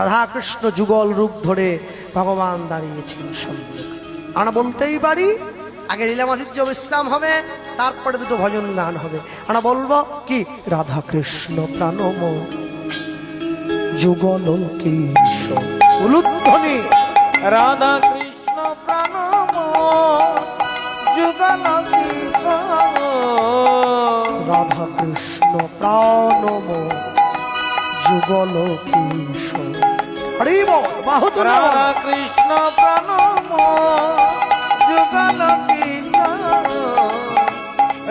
রাধা কৃষ্ণ যুগল রূপ ধরে ভগবান দাঁড়িয়েছেন সম্মুখে আমরা বলতেই পারি আগে লীলামাধুর্য বিশ্রাম হবে তারপরে দুটো ভজন গান হবে। আমরা বলব কি? রাধা কৃষ্ণ প্রাণম যুগল উলুধ্বনি। রাধা কৃষ্ণ প্রাণম যুগল রাধা কৃষ্ণ প্রাণম যুগল কিশোর হরি বল বাহুতুর কৃষ্ণ প্রাণম যুগল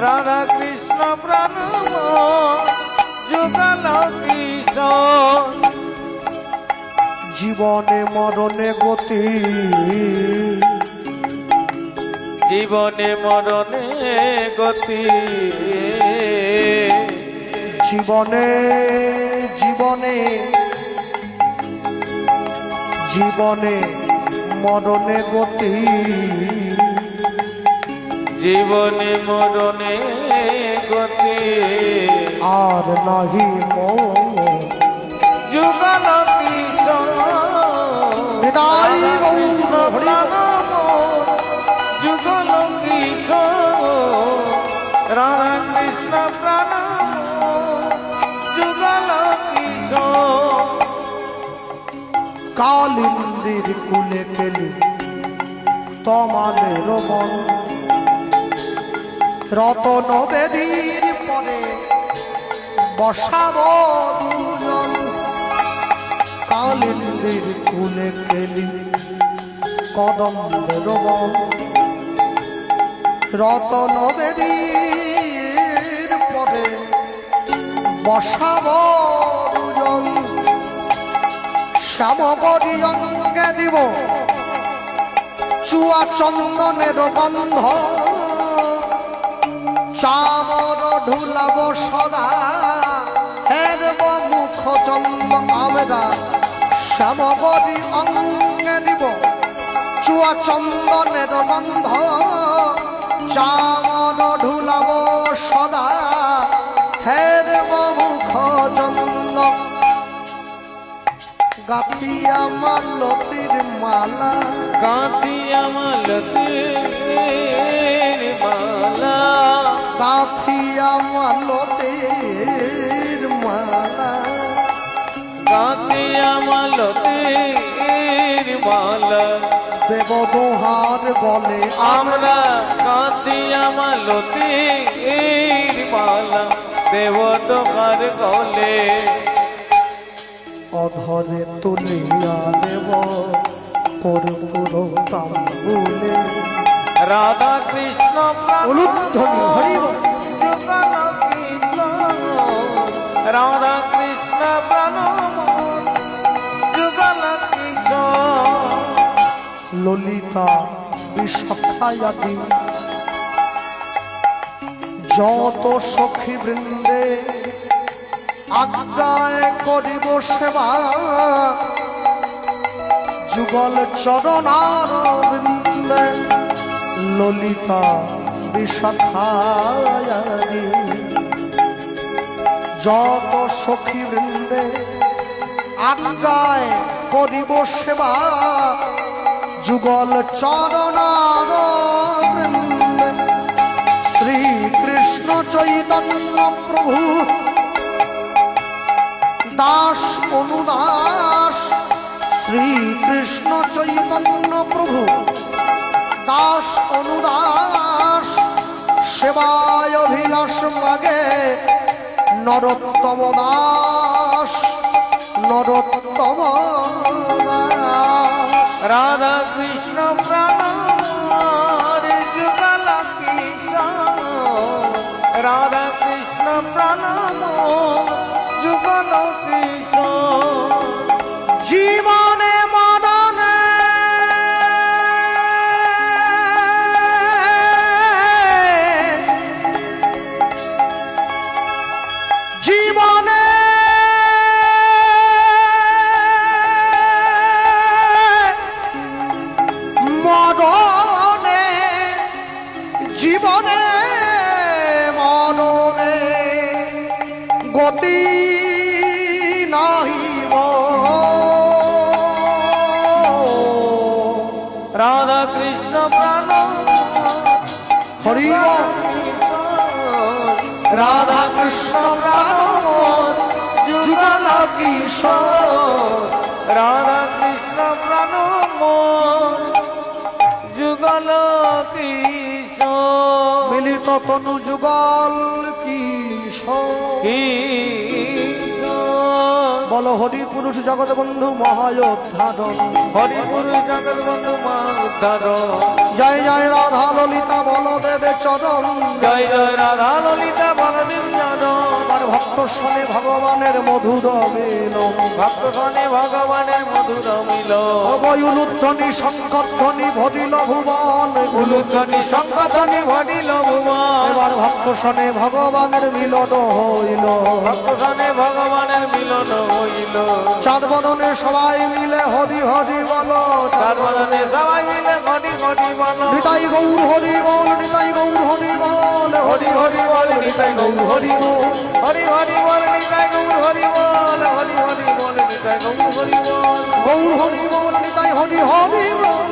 রাধা কৃষ্ণ প্রাণম যুগল জীবনে মরণে গতি। জীবনে মরণে গতি। জীবনে জীবনে জীবনে মরণে গতি। জীবনে মরণে গতি। আর নাহি যুগলতি নিতাই গৌর কালিন্দির কুলে কেলি, তমালের মন। রতন বেদির পরে বসাব দুজন। কালিন্দির কুলে কেলি, কদম্বের মন। রতন বেদির পরে বসাব শ্যামবরী অঙ্গে দিব। চুয়া চন্দনের গন্ধ। চামর ঢুলাব সদা। হেরব মুখ চন্দ আমরা। শ্যামবরী অঙ্গে দিব। চুয়া চন্দনের গন্ধ। চামর ঢুলাব সদা। হেরব গাথিয়া মালতির মালা। কাঁতিয়া মালতের মালা। গাথিয়া মালতির মালা। কাঁতিয়া মালতের মালা। দেব দোহার বলে আমরা কাঁতিয়া মালতের মালা। দেব তোমার গলে অধরে তুলিয়া দেব কর্পুর তাম্বুলে রাধা কৃষ্ণ উলুধ্বনি রাধা কৃষ্ণ ললিতা বিশাখায়াদি যত সখী বৃন্দে আজ্ঞায় করিব সেবা। যুগল চরণার ললিতা বিশাখায়াদি যত সখী বৃন্দে আজ্ঞায় করিব সেবা। যুগল চরণার শ্রীকৃষ্ণ চৈতন্য প্রভু দাস অনুদাস। শ্রীকৃষ্ণ চৈতন্য প্রভু, দাস অনুদাস। সেবায় অভিলাষ মাগে নরোত্তম দাস, নরোত্তম রাধা কৃষ্ণ। গতি নাহি রাধা কৃষ্ণ প্রাণ। হরি রাধা কৃষ্ণ প্রাণ। যুগল কিশোর রাধা কৃষ্ণ প্রাণ যুগল কিশোর মিলিত তনু যুগল কিশোর বল হরি পুরুষ জগৎ বন্ধু মহায়োদ্ধারণ হরিপুরুষ জগৎ বন্ধু মার জয় জয় রাধা ললিতা বলদেবে চরণ। জয় জয় রাধা ললিতা বলদেব যাদব আমার ভক্ত শনে ভগবানের মধুর মিল ভক্ত সনে ভগবানের মধুর মিল অবয়ুলুধ্বনি শঙ্কধ্বনি ভরিল ভুবন। উলুধ্বনি সংকথনি ঘটিল ভুবন। এবার ভক্ত শনে ভগবানের মিলন হইল। ভক্ত সনে ভগবানের মিলন হইল। চাঁদ বদনে সবাই মিলে হরি হরি বল। তার বদনে সবাই মিলে ঘটি ঘটি বল। নিতাই গৌর হরি বল নিতাই গৌর হরি বল হরি হরি বল নিতাই গৌর হরি বল। হরি হরি বল নিতাই গৌর হরি বল হরি হরি বল নিতাই গৌর হরি বল। গৌর হরি বল নিতাই হরি হরি